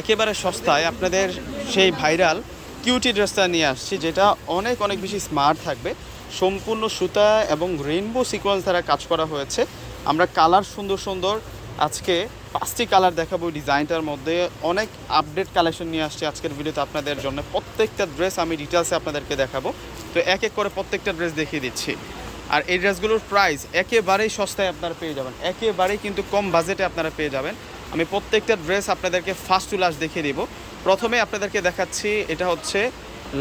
একেবারে সস্তায় আপনাদের সেই ভাইরাল কিউটি ড্রেসটা নিয়ে আসছি, যেটা অনেক অনেক বেশি স্মার্ট থাকবে। সম্পূর্ণ সুতা এবং রেইনবো সিকোয়েন্স দ্বারা কাজ করা হয়েছে। আমরা কালার সুন্দর সুন্দর। আজকে পাঁচটি কালার দেখাবো ডিজাইনটার মধ্যে। অনেক আপডেট কালেকশন নিয়ে আসছি আজকের ভিডিওতে আপনাদের জন্য। প্রত্যেকটা ড্রেস আমি ডিটেলসে আপনাদেরকে দেখাবো। তো এক এক করে প্রত্যেকটা ড্রেস দেখিয়ে দিচ্ছি। আর এই ড্রেসগুলোর প্রাইস একেবারেই সস্তায় আপনারা পেয়ে যাবেন। একেবারেই কিন্তু কম বাজেটে আপনারা পেয়ে যাবেন। আমি প্রত্যেকটা ড্রেস আপনাদেরকে ফার্স্ট টু লাস্ট দেখিয়ে দিব। প্রথমে আপনাদেরকে দেখাচ্ছি, এটা হচ্ছে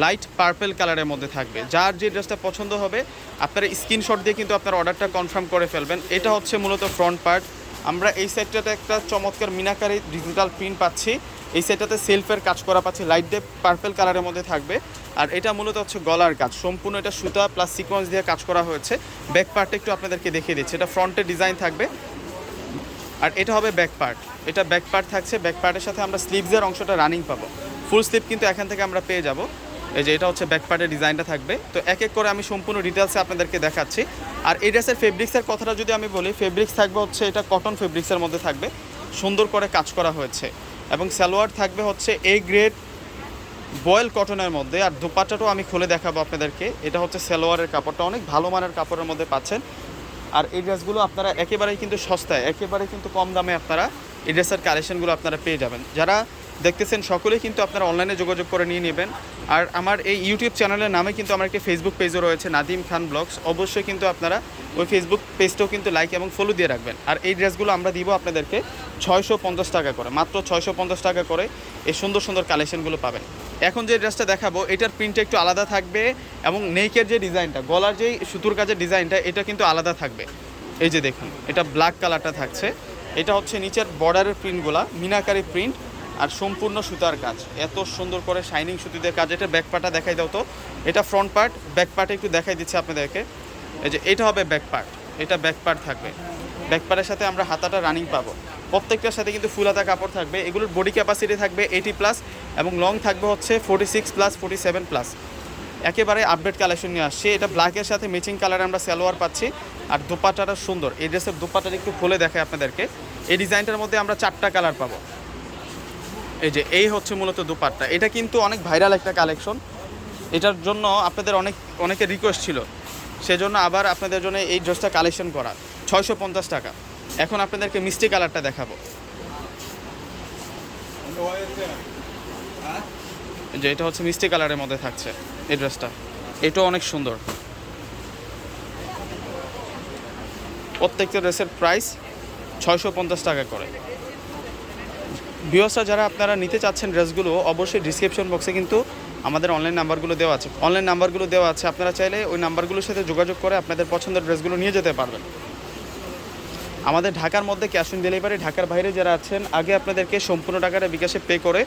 লাইট পার্পেল কালারের মধ্যে থাকবে। যার যে ড্রেসটা পছন্দ হবে, আপনারা স্ক্রিনশট দিয়ে কিন্তু আপনার অর্ডারটা কনফার্ম করে ফেলবেন। এটা হচ্ছে মূলত ফ্রন্ট পার্ট আমরা এই সাইডটাতে একটা চমৎকার মিনাকারি ডিজিটাল প্রিন্ট পাচ্ছি। এই সাইডটাতে সেলফের কাজ করা পাচ্ছি। লাইট ডে পার্পেল কালারের মধ্যে থাকবে। আর এটা মূলত হচ্ছে গলার কাজ। সম্পূর্ণ এটা সুতা প্লাস সিকোয়েন্স দিয়ে কাজ করা হয়েছে। ব্যাক পার্টটা একটু আপনাদেরকে দেখিয়ে দিচ্ছি। এটা ফ্রন্টের ডিজাইন থাকবে। আর এটা হবে ব্যাক পার্ট এটা ব্যাক পার্ট থাকছে। ব্যাক পার্টের সাথে আমরা স্লিভসের অংশটা রানিং পাবো। ফুল স্লিভ কিন্তু এখান থেকে আমরা পেয়ে যাব। এই যে এটা হচ্ছে ব্যাক পার্টের ডিজাইনটা থাকবে। তো এক এক করে আমি সম্পূর্ণ ডিটেলসে আপনাদেরকে দেখাচ্ছি। আর এই ড্রেসের ফেব্রিক্সের কথাটা যদি আমি বলি ফেব্রিক্স থাকবে হচ্ছে এটা কটন ফেব্রিক্সের মধ্যে থাকবে। সুন্দর করে কাজ করা হয়েছে। এবং সালোয়ার থাকবে হচ্ছে এ গ্রেড বয়েল কটনের মধ্যে। আর দুপাট্টাটাও আমি খুলে দেখাবো আপনাদেরকে। এটা হচ্ছে সালোয়ারের কাপড়টা। অনেক ভালো মানের কাপড়ের মধ্যে পাচ্ছেন। আর এই ড্রেসগুলো আপনারা একেবারেই কিন্তু সস্তায় একেবারে কিন্তু কম দামে আপনারা এই ড্রেসের কালেকশনগুলো আপনারা পেয়ে যাবেন। যারা দেখতেছেন সকলেই কিন্তু আপনারা অনলাইনে যোগাযোগ করে নিয়ে নেবেন। আর আমার এই ইউটিউব চ্যানেলের নামে কিন্তু আমার একটি ফেসবুক পেজও রয়েছে, নাদিম খান ব্লগস। অবশ্যই কিন্তু আপনারা ওই ফেসবুক পেজটাও কিন্তু লাইক এবং ফলো দিয়ে রাখবেন। আর এই ড্রেসগুলো আমরা দিব আপনাদেরকে ছয়শো পঞ্চাশ টাকা করে, মাত্র ছয়শো পঞ্চাশ টাকা করে এই সুন্দর সুন্দর কালেকশনগুলো পাবেন। এখন যে ড্রেসটা দেখাবো, এটার প্রিন্টটা একটু আলাদা থাকবে এবং নেকের যে ডিজাইনটা গলার যে সুতুর কাজের ডিজাইনটা এটা কিন্তু আলাদা থাকবে। এই যে দেখুন, এটা ব্ল্যাক কালারটা থাকছে। এটা হচ্ছে নিচের বর্ডারের প্রিন্টগুলা মিনাকারি প্রিন্ট আর সম্পূর্ণ সুতার কাজ। এত সুন্দর করে শাইনিং সুতিদের কাজ। এটা ব্যাক পার্টটা দেখাই দাও তো। এটা ফ্রন্ট পার্ট ব্যাক পার্টে একটু দেখাই দিচ্ছি আপনাদেরকে। এই যে, এটা হবে ব্যাক পার্ট এটা ব্যাক পার্ট থাকবে। ব্যাক পার্টের সাথে আমরা হাতাটা রানিং পাবো। প্রত্যেকটার সাথে কিন্তু ফুল হাতা কাপড় থাকবে। এগুলোর বডি ক্যাপাসিটি থাকবে এইটি প্লাস এবং লং থাকবে হচ্ছে forty six plus forty seven plus একেবারে আপডেট কালেকশন নিয়ে আসছে। এটা ব্ল্যাকের সাথে ম্যাচিং কালারে আমরা সালোয়ার পাচ্ছি। আর দোপাট্টাটা সুন্দর। এই ড্রেসের দোপাট্টাটা একটু খুলে দেখায় আপনাদেরকে। এই ডিজাইনটার মধ্যে আমরা চারটা কালার পাবো। এই যে, এই হচ্ছে মূলত দুপাট্টা। এটা কিন্তু অনেক ভাইরাল একটা কালেকশন এটার জন্য আপনাদের অনেক, অনেকের রিকোয়েস্ট ছিল। সেজন্য আবার আপনাদের জন্য এই ড্রেসটা কালেকশন করা। ছয়শো পঞ্চাশ টাকা। এখন আপনাদেরকে মিষ্টি কালারটা দেখাবো। যে, এটা হচ্ছে মিষ্টি কালারের মধ্যে থাকছে এই ড্রেসটা এটাও অনেক সুন্দর। প্রত্যেকটা ড্রেসের প্রাইস ছয়শো পঞ্চাশ টাকা করে। ভিউয়ার্সরা যারা আপনারা নিতে চাচ্ছেন ড্রেসগুলো, অবশ্যই ডিসক্রিপশন বক্সে কিন্তু আমাদের অনলাইন নাম্বারগুলো দেওয়া আছে। অনলাইন নাম্বারগুলো দেওয়া আছে, আপনারা চাইলে ওই নাম্বারগুলোর সাথে যোগাযোগ করে আপনাদের পছন্দের ড্রেসগুলো নিয়ে যেতে পারবেন। আমাদের ঢাকার মধ্যে ক্যাশ অন ডেলিভারি ঢাকার বাইরে যারা আছেন, আগে আপনাদেরকে সম্পূর্ণ টাকাটা বিকাশে পে করে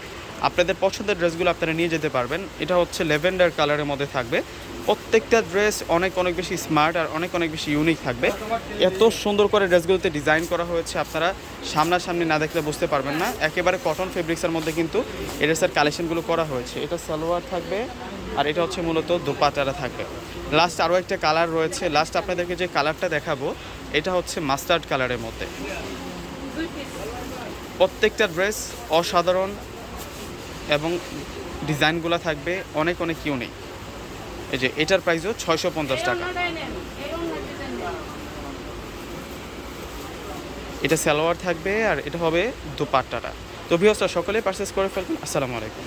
আপনাদের পছন্দের ড্রেসগুলো আপনারা নিয়ে যেতে পারবেন। এটা হচ্ছে লেভেন্ডার কালারের মধ্যে থাকবে। প্রত্যেকটা ড্রেস অনেক অনেক বেশি স্মার্ট আর অনেক অনেক বেশি ইউনিক থাকবে। এত সুন্দর করে ড্রেসগুলোতে ডিজাইন করা হয়েছে, আপনারা সামনাসামনি না দেখলে বুঝতে পারবেন না। একেবারে কটন ফেব্রিক্সের মধ্যে কিন্তু এই ড্রেসের কালেকশনগুলো করা হয়েছে। এটা সালোয়ার থাকবে আর এটা হচ্ছে মূলত দোপাটারা থাকবে। লাস্ট আরও একটা কালার রয়েছে। লাস্ট আপনাদেরকে যে কালারটা দেখাবো, এটা হচ্ছে মাস্টার্ড কালারের মধ্যে। প্রত্যেকটা ড্রেস অসাধারণ। এবং ডিজাইনগুলো থাকবে অনেক অনেক ইউনিক এই যে এটার প্রাইসও ছয়শো পঞ্চাশ টাকা। এটা সালোয়ার থাকবে আর এটা হবে দুপাট্টাটা। তো বৃহস্পতি সকলে পারচেস করে ফেলবেন আসসালামু আলাইকুম।